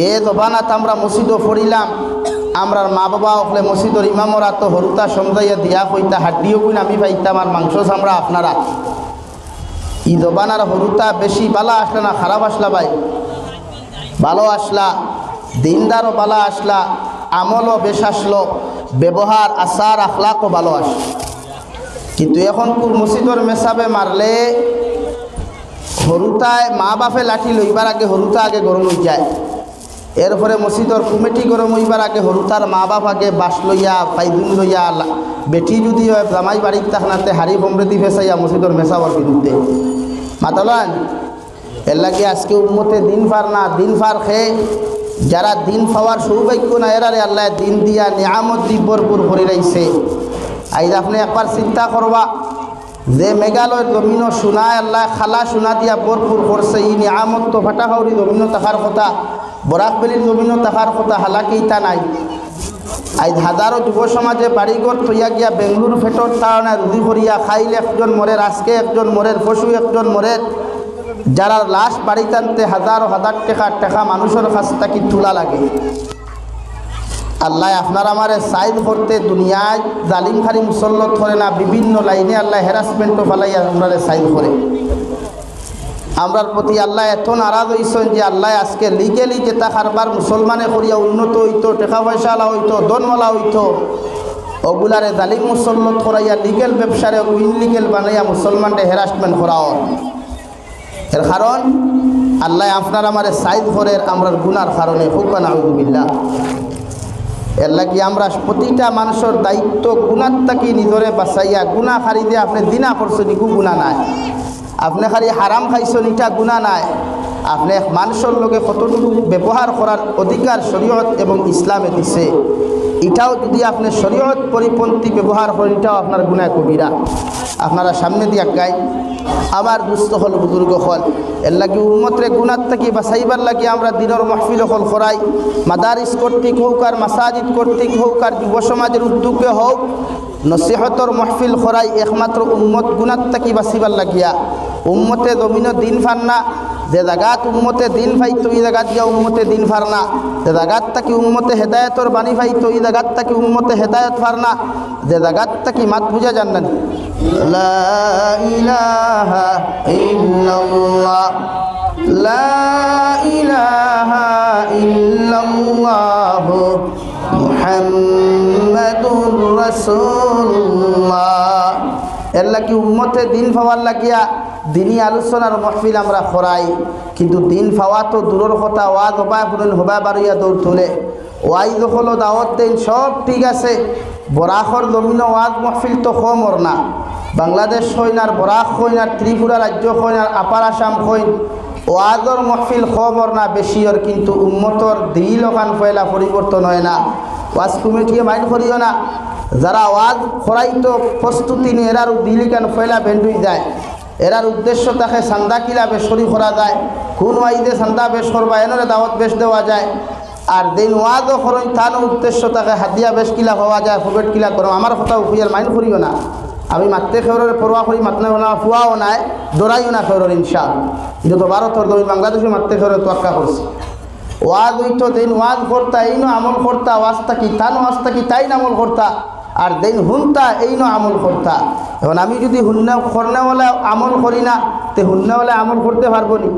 যে জবানাত আমরা মসজিদও পড়িলাম, আমরার মা বাবা হলে মসজিদর ইমামরা তো হরুতা সমজাইয়া দিয়া কইতা, হাড্ডিও কইন, আমি পাইতাম আর মাংস আমরা আপনারা। ই জবানার হরুতা বেশি বালা আসলা না, খারাপ আসলা ভাই। ভালো আসলা, দিনদারও বালা আসলা, আমলও বেশ আসলো, ব্যবহার, আচার, আখলাকও ভালো আসলো কিন্তু এখন মসজিদর মেসাবে মারলে হরুতায় মা বাপে লাঠি লইবার আগে, হরুতা আগে গরম হয়ে যায়। এরপরে মসজিদর কমিটি গরম হইবার আগে হরুতার মা বাপ আগে বাস লইয়া ফাইদুন লইয়া বেটি যদি হয় জামাই বাড়ির তাহনাতে হাড়ি সমৃদ্ধি ফেসাইয়া মসজিদর মেসাবার বিরুদ্ধে মাতলান, এর লাগে আজকে উন্মতে দিন পার না, দিন পার খেয়ে যারা দিন পাওয়ার সৌভাগ্য না, এরারে আল্লাহ দিন দিয়া নিয়ামত দি ভরপুর ভরে রাইছে। আইজ আপনি একবার চিন্তা করবা, যে মেঘালয়ের জমিনও সোনায় আল্লাহ খালা সোনা দিয়া ভরপুর করছে ই নিয়ামত তো ফাটাখাউরি জমিনও থাকার কথা। বরাকবেলির জমিনও থাকার কথা হালাকি নাই। আজ হাজারো যুব সমাজে বাড়িঘর থইয়া গিয়া বেঙ্গলুরু ফেটর তাড়না রুদি করিয়া খাইলে একজন মরের, আজকে একজন মরের, পশু একজন মরের। যারা লাশ বাড়ি টানতে হাজারো হাজার টাকা টাকা মানুষের কাছ থেকে তোলা লাগে। আল্লাহ আপনার আমারে সাইড করতে দুনিয়ায় জালিম খারি মুসল্লত করে না, বিভিন্ন লাইনে আল্লাহ হ্যারাসমেন্টও ফালাই আপনারে সাইড করে। আমরার প্রতি আল্লাহ এত নারাজ হইছেন যে আল্লাহ আজকে লিগেলি যেটা কারবার মুসলমানে করিয়া উন্নত হইতো, টাকা পয়সালা হইতো দনওয়ালা হইতো। ওগুলারে জালিম মুসল্লত করাইয়া লিগেল ব্যবসারে ইনলিগেল বানাইয়া মুসলমানরে হ্যারাসমেন্ট করাও। এর কারণ, আল্লাহ আপনার আমারে সাইদ করে আমরার গুনার কারণে হুকান আউদুবিল্লা এর লাগি আমরা প্রতিটা মানুষের দায়িত্ব গুণার থাকি নিজরে বাঁচাইয়া গুণা খারি দিয়ে আপনি দিনা করছেন গুণা নাই। আপনি খালি হারাম খাইছেন এটা গুণা নাই। আপনি মানুষের লোকে কতটুকু ব্যবহার করার অধিকার শরীয়ত এবং ইসলামে দিছে। এটাও যদি আপনি শরীয়ত পরিপন্থী ব্যবহার করেন, এটাও আপনার গুণায় কবিরা। আপনারা সামনে দিয়া গাই। আবার দুস্থ হল, বুজুর্গ হল। এর লাগি উন্মতরে গুণার থেকে বাঁচাইবার লাগি আমরা দিনের মহফিল হল করাই। মাদারিস কর্তৃক হোক আর মাসাজিদ কর্তৃক হোক আর যুব সমাজের উদ্যোগে হোক, নসিহতর মহফিল করাই একমাত্র উম্মত গুণার থেকে বাঁচিবার লাগিয়া। উম্মতে জমিন দিন ফান্না যে জাগাত উম্মতে দিন ফাইতো এই জাগাত গিয়া উম্মতে দিন ফারনা যে জাগাত তাকি উম্মতে হেদায়তর বাণী ফাইতো এই জাগাত তাকি উম্মতে হেদায়ত ফারনা যে জাগাত তাকি মাত বুঝা জানলেন লা ইলাহা ইল্লাল্লাহ। লা ইলাহা ইল্লাল্লাহ মুহাম্মাদুর রাসূলুল্লাহ। এর লাগি উম্মতে দিন পাওয়ার লাগিয়া দিনই আলোচনার মহফিল আমরা খরাই কিন্তু দিন পাওয়া তো দূরের কথা ওয়াজ হবা ফুরন হবা বাড়িয়া দৌড় তুলে। ওয়াই দখল দাওয়াত দিন সব ঠিক আছে বরাখর জমিন ওয়াজ মহফিল তো কমর না। বাংলাদেশ হইন আর বরাক হইন আর ত্রিপুরা রাজ্য হইন আর আপার আসাম হইন ওয়াজর মহফিল খবর না বেশিওর কিন্তু উন্মতর দিল ওখান পয়লা পরিবর্তন হয় না। ওয়াজ কমিটিকে মাইন্ড করিও না? যারা ওয়াজ খরাইতো প্রস্তুতি নিয়ে এরার দিলিকান ফয়লা বেন্ডুই যায়। এরার উদ্দেশ্য তাকে সান্দা কিলা বেশ করি যায়। কোন ওয়াইদে সান্দা বেশ করবা, এনরে দাওয়াত বেশ দেওয়া যায়। আর দিন ওয়াজও খরচ তার উদ্দেশ্য তাকে হাতিয়া বেশ কিলা হওয়া যায়, ফুবেট কিলা করো। আমার কথা উফিয়ার মাইন্ড করিও না। আমি মাত্রে খেউরের পরোয়া করি মাতনে না ফুয়াও নাই দৌড়াইও না খেউরের ইনশা এটা তো ভারতর দই বাংলাদেশে মাত্রে খেউরের তোয়াক্কা করছি ওয়াজ হইতো দিন ওয়াজ করতা এই নো আমল করতা ওয়াজটা কি তানো ওয়াজটা কি তাই আমল করতা আর দেন হুনতা, এই নো আমল করতা। এখন আমি যদি হুন্না, করনেওয়ালা আমল করি না, তে হুন্নাওয়ালা আমল করতে পারব নি।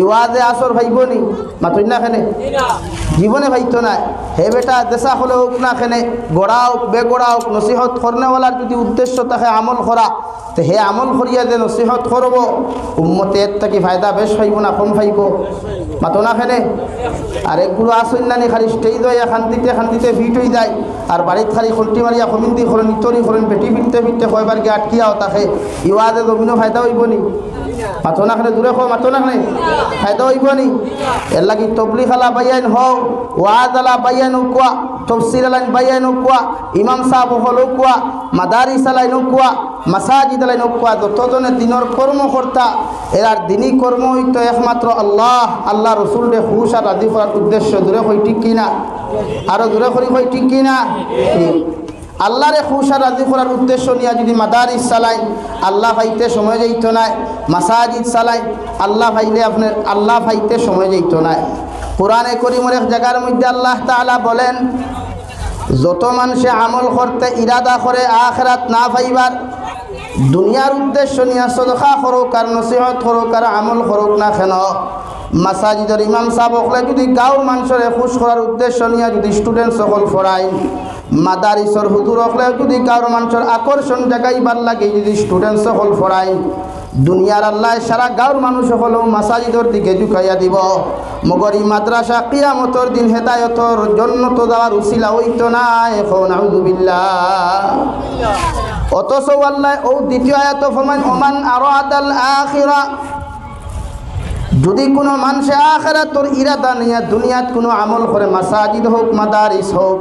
ই ওয়াজে আসর ভাইব নি। মাতুই না খেনে জীবনে ভাইতো না। হে বেটা, দেশা হলে হোক না খেনে গড়া হোক, বেগড়া হোক, নসিহত করনেওয়ালার যদি উদ্দেশ্য তাকে আমল করা, তো হে আমল করিয়া যে নসিহত করব। উম্মতে এর থেকে ফায়দা বেশ পাইব না, কম পাইব মাতো না খেনে আর একগুলো আসইন নানি খালি স্টেজ হইয়া শান্তিতে শান্তিতে ভিট হয়ে যায়। আর বাড়িত খালি খন্টি মারিয়া খমিন্দি করেন ইতরি করেন বেটি ফিরতে ফিরতে কয়বার গিয়ে আটকিয়াও তাকে। ইওয়াজে জমিনও ফায়দা হইব নি মাতো না? খানে দূরে খো মাতো না খানে ফায়দা হইব নি? এর লাগি তবলি খালা বাইয়ান হও ওয়াজ আলা বাইয়ান কোয়া তফসির আলাইন বাইয়ান কোয়া ইমাম সাহেব হল কোয়া মাদারিস আলাইন কোয়া মাসাজিদ আলাইন কোয়া যতজনে দিনের কর্মকর্তা এরার দিনই কর্ম হইতো একমাত্র আল্লাহ আল্লাহ রসুল রে হুশ আর রাজি করার উদ্দেশ্য দূরে হই ঠিক কিনা। আরও দূরে করি হই ঠিক কিনা। আল্লাহরে খুশ রাজি করার উদ্দেশ্য নিয়ে যদি মাদারিস চালাই আল্লাহ ভাইতে সময় যাইতো নাই মাসাজিদ চালাই আল্লাহ ভাইলে আপনার, আল্লাহ ভাইতে সময় যাইতো নাই কোরআনে করিমের এক জায়গার মধ্যে আল্লাহ তাআলা বলেন, যত মানুষে আমল করতে ইরাদা করে আখরাত না পাইবার, দুনিয়ার উদ্দেশ্য নিয়ে সদকা করুক আর নসিহত করুক আর আমল করুক না কেন? মাসাজিদের ইমাম সাহেব যদি গাঁওর মানুষের খুশ করার উদ্দেশ্য নিয়ে যদি স্টুডেন্ট সকল ফরাই মাদারিসর হলে যদি গাঁওর মানুষের আকর্ষণ জাগাইবার লাগে, যদি স্টুডেন্ট সকল ফরাই, দুনিয়ার আল্লাহ সারা গাঁওর মানুষ হলেও মাসাজিদের দিকে ঝুঁকাইয়া দিব। মগর মাদ্রাসা কিয়ামতর দিন হেদায়তর জন্য তো দেওয়ার উসিলা হইতো না, এখন আউদুবিল্লাহ অথচ আল্লাহ ও দ্বিতীয় আয়াত ফরমান ওমান আরও আদাল আখিরা। যদি কোনো মানুষে আখেরা তোর ইরাদা নিয়ে দুনিয়াত কোনো আমল করে, মাসাজিদ হোক, মাদারিস হোক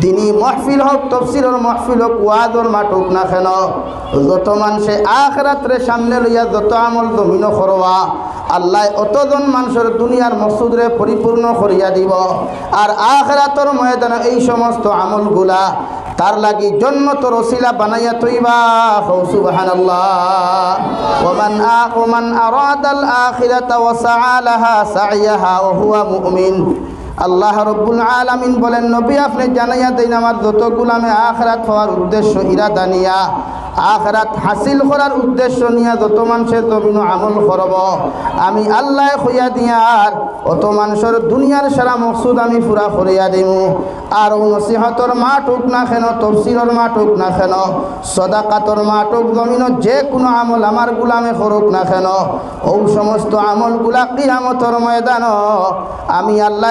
দিনী মহফিল হোক তফসিলর মহফিল হোক ওয়াদর মাঠ হোক না কেন যত মানুষে আখরাত্রে সামনে লইয়া যত আমল জমিন করবা আল্লাহ অতজন মানুষের দুনিয়ার মসুদরে পরিপূর্ণ করিয়া দিব। আর আখরাতর ময়দানে এই সমস্ত আমলগুলা তার লাগি জন্নত রসিলা বানাইয়া তৈবা। সুবহানাল্লাহ। ওমান আ, ওমান আরাদাল আখিরাতা হুয়া মুমিন। আল্লাহ রব্বুল আলামিন বলেন, নবী, আপনি জানাইয়া দেন আমার যত গুলামে আখরাত হওয়ার উদ্দেশ্য ইরাদা নিয়া। আখরাত হাসিল করার উদ্দেশ্য নিয়া যত মানুষের জমিন আমল করব। আমি আল্লাহ হইয়া দিয়ার অত মানুষের দুনিয়ার সারা মকসুদ আমি পুরা করিয়া দিমু। আর নসিহতর মাঠ হোক না কেন, তফসিলর মাঠ হোক না কেন, সদাকাতর মাঠ হোক জমিন যে কোনো আমল আমার গুলামে করুক না কেন, ও সমস্ত আমলগুলা কিয়ামতর ময়দান আমি আল্লাহ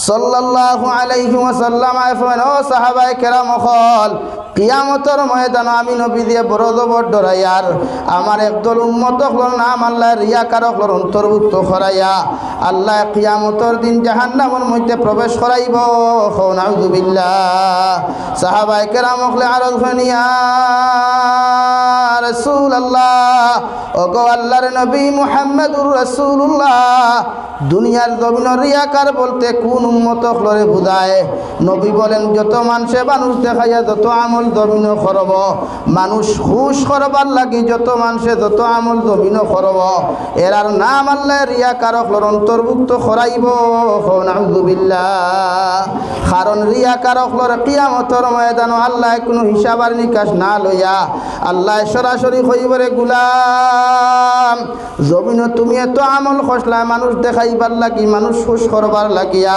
সাল্লাল্লাহু আলাইহি ওয়াসাল্লাম আইফান ও সাহাবায়ে কেরাম হল কিয়ামতর ময়দান আমি নবী দিয়ে বড় জবর ডরাইয়ার আমার একদল উম্মত হল নাম আল্লাহ রিয়াকার হল অন্তর্ভুক্ত করাইয়া, আল্লাহ কিয়ামতর দিন জাহান্নামের মধ্যে প্রবেশ করাইব হৌ নাউজুবিল্লাহ সাহাবায়ে কেরাম হলে আরজ হনিয়া রসুল আল্লাহ ওগো আল্লাহর নবী মুহাম্মদুর রসুল্লাহ দুনিয়ার জমিন রিয়াকার বলতে কোন উম্মত হলরে বুঝায় নবী বলেন, যত মানুষে মানুষ দেখাইয়া যত আমল জমিন করব মানুষ হুশ করবার লাগি যত মানুষে যত আমল জমিন করব এরার নাম আল্লাহ রিয়াকার হলর অন্তর্ভুক্ত করাইব কারণ রিয়াকার হলর কিয়ামতর ময়দান আল্লাহ কোনো হিসাব আর নিকাশ না লইয়া আল্লাহ সরাসরি হইবরে গুলাম জমিন তুমি এত আমল খসলা, মানুষ দেখাইবার লাগি, মানুষ খুশ করবার লাগিয়া।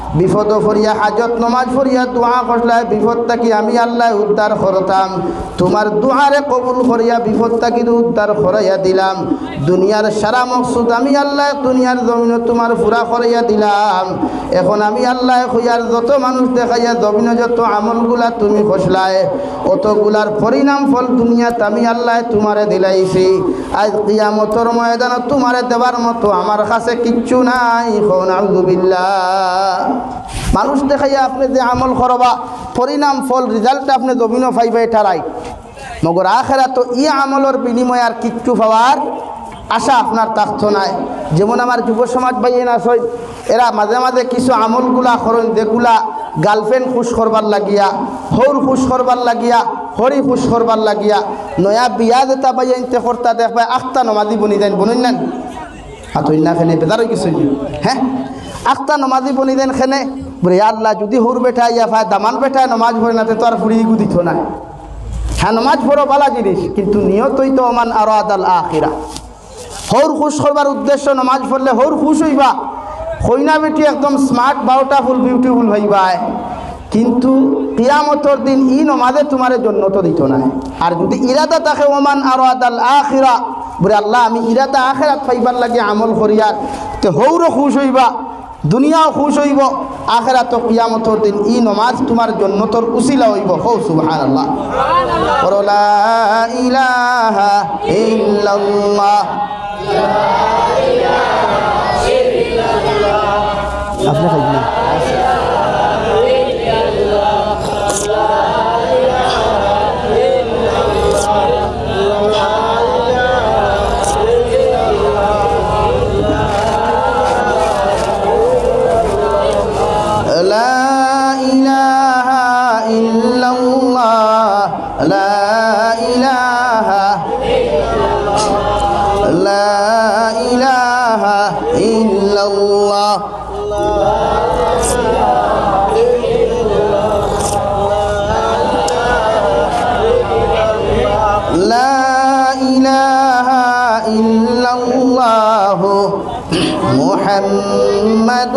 বিপদ ফরিয়া, হাজত, নমাজ ফরিয়া, দোয়া খসলায় বিপদ থাকি আমি আল্লাহ উদ্ধার করতাম। তোমার দোয়ারে কবুল করিয়া বিপদ থাকি উদ্ধার করাইয়া দিলাম। দুনিয়ার সারা মকসুদ আমি আল্লাহ দুনিয়ার জমিন তোমার পুরা করাইয়া দিলাম। এখন আমি আল্লাহ হইয়ার যত মানুষ দেখাইয়া জমিন যত আমলগুলা তুমি খসলায় অতগুলার পরিণাম ফল দুনিয়াত আমি আল্লাহ তোমারে দিলাইছি। আজ কিয়ামতর ময়দান তোমারে দেবার মতো আমার কাছে কিচ্ছু নাই হন আউদুবিল্লাহ মানুষ দেখাইয়া আপনি যে আমল করবা, পরিণাম, ফল রেজাল্ট আপনি জমিনও পাইবে রাইট মগর আখেরা তো ই আমলের বিনিময় আর কিচ্ছু পাওয়ার আশা আপনার তাক্ত নাই যেমন আমার যুব সমাজ ভাইয়েন আসই এরা মাঝে মাঝে কিছু আমলগুলা করেন, যেগুলা গার্লফ্রেন্ড খুশ করবার লাগিয়া, হৌর খুশ করবার লাগিয়া, হরি খুশ করবার লাগিয়া, নয়া বিয়া যেটা বাইয়াইতে কর্তা দেখবা, আখতা নমাজি বনি দেন, বনুন নেন। হাতই না খেনে বেদারই কিছু হ্যাঁ? আখতা নমাজি বনি দেন খেনে। বলে আল্লাহ, যদি হুর বেঠা ইয়া ভাই দামান বেঠায় নমাজ ভরে না, তো আর ফুড়ি গুদিত নাই হ্যাঁ নমাজ পড়ো বালা জিনিস, কিন্তু নিয়তই তো অমান আরও আদাল আখিরা। হৌর খুশ করবার উদ্দেশ্য নমাজ পড়লে হৌর খুশ হইবা। হইনা বেটি, একদম স্মার্ট বারোটা ফুল বিউটিফুল হইবায়। কিন্তু কিয়ামতর দিন ই নমাজে তোমার জন্য তো দিত না। আর যদি ইরাদা থাকে, ওমান আরও আদাল আখিরা, বলে, আল্লাহ, আমি ইরাদা আখেরাত পাইবার লাগে আমল করিয়ার। তে হৌরও খুশ হইবা। দুনিয়াও খুশ হইব আখেরা তো কিয়ামতর দিন ই নমাজ তোমার জন্য তোর উসিলা হইব। হৌ সুবহান ইলাহা আপনি إله إلا الله لا إله إلا الله محمد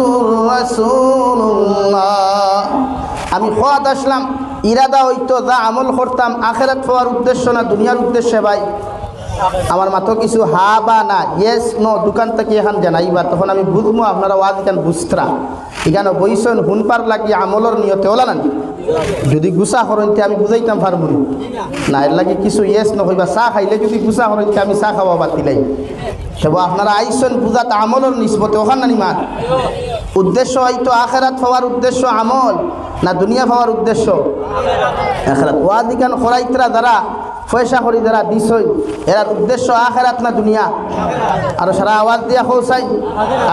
رسول الله আমি খোয়াত আসলাম ইরাদা হইতো যা আমল করতাম আখেরাত হওয়ার উদ্দেশ্য না দুনিয়ার উদ্দেশ্যে ভাই আমার মাত্র কিছু হা বা না। ইয়েস নো দোকান থেকে এখান জানাইবা তখন আমি বুঝব আপনারা ওয়াজ এখান বুঝতরা? এখানে বইসন হুনপার লাগি আমলর নিয়তে ওলা না যদি গুসা হরইতে আমি বুঝাইতাম পারব না। এর লাগে কিছু ইয়েস নহইবা চাহ খাইলে যদি গুসা হরইতে আমি চাহ খাওয়া বাতিলাই সেব আপনারা আইসন পূজাত আমলর নিসবতে ওখান না নিমান উদ্দেশ্য হয়তো আখেরাত হওয়ার উদ্দেশ্য আমল, না দুনিয়া পাওয়ার উদ্দেশ্য? আখেরাত। খরাইতরা দ্বারা পয়সা করি যারা দিছই, এরার উদ্দেশ্য আখেরাত না দুনিয়া? আর সারা আওয়াজ দিয়া খোসাই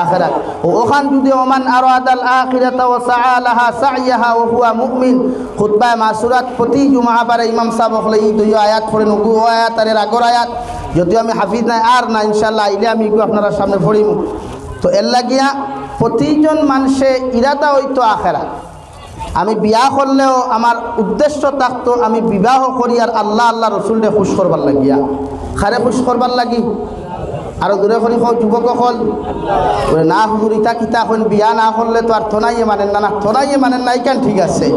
আখেরাত। ও ওখান যদি ওমান আর আদাল আখিরাত ও সাআলাহা সাইয়াহা ও হুয়া মুমিন, খুতবায় মাসুরাত প্রতি জুমা পারে ইমাম সাহেব হলে এই দুই আয়াত পড়ে নগু আয়াত আর এর আগর আয়াত। যদিও আমি হাফিজ নাই, আর না ইনশাল্লাহ আইলে আমি আপনারা সামনে পড়িম। তো এর লাগিয়া প্রতিজন মানুষে ইরাদা হইতো আখেরাত। আমি বিয়া করলেও আমার উদ্দেশ্য থাকতো আমি বিবাহ করি আর আল্লাহ আল্লাহ রসুলরে খুশ করবার লাগিয়া। খারে খুশ করবার লাগি? আর দূরে করি কও যুবক হল না হুজুর ইতা কিতা এখন বিয়া না করলে তো আর থনাইয়ে মানেন না। না, থনাইয়ে মানেন না কেন? ঠিক আছে।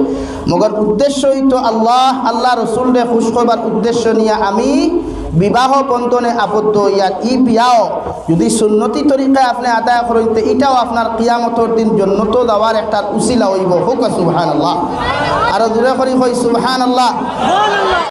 মগর উদ্দেশ্যই তো আল্লাহ আল্লাহ রসুলরে খুশ করবার উদ্দেশ্য নিয়ে আমি বিবাহ বন্ধনে আবদ্ধ ইয়ার ই বিয়াও। যদি সুন্নতি তরিকায় আপনি আদায় করেন তো এটাও আপনার কিয়ামতর দিন জন্নত দেওয়ার একটা উচিলা হইব। হোক সুবহান আল্লাহ আরও দূরে করি হই সুবহান আল্লাহ